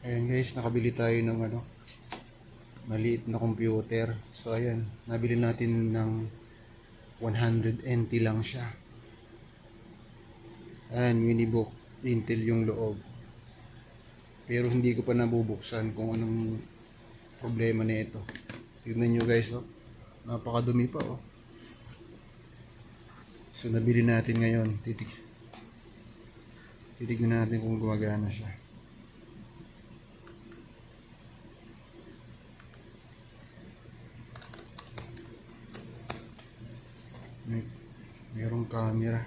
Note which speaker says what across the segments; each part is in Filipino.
Speaker 1: Ayan guys, nakabili tayo ng ano, maliit na computer. So ayan, nabili natin ng 100 NT lang siya. Ayan, minibook, Intel yung loob. Pero hindi ko pa nabubuksan kung anong problema nito. Tignan nyo guys, oh. napakadumi pa oh. So nabili natin ngayon, titig titignan natin kung gumagana siya. May, merong camera.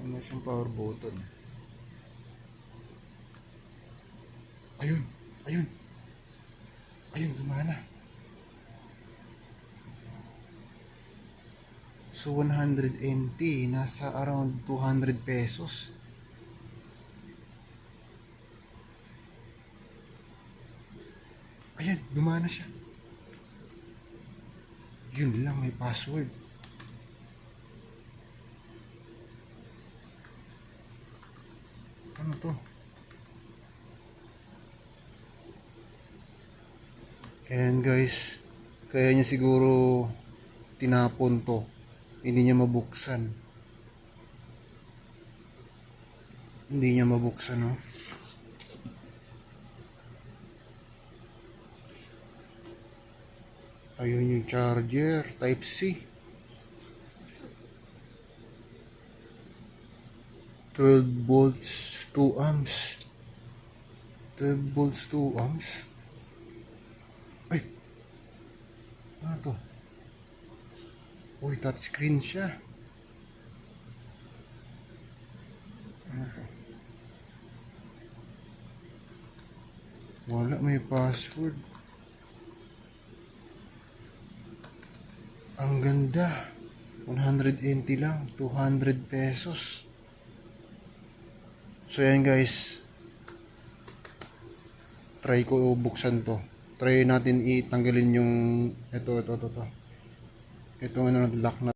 Speaker 1: Wala siyang power button. Ayun! Ayun! Ayun, gumana. So 100 NT, nasa around 200 pesos. Ayan, gumana siya. Yun lang, may password. Ano to? Ayan guys, kaya niya siguro tinapon to. Hindi niya mabuksan. Hindi niya mabuksan, no? Ayun yung charger, type C. 12 volts, 2 amps. 12 volts, 2 amps. Ay! Ano to? Uy, touchscreen siya. Ano to? Wala, may password. Ang ganda. 180 lang. 200 pesos. So yan guys. Try ko buksan to. Try natin itanggalin yung ito, ito, ito, ito. Ito ano, lock na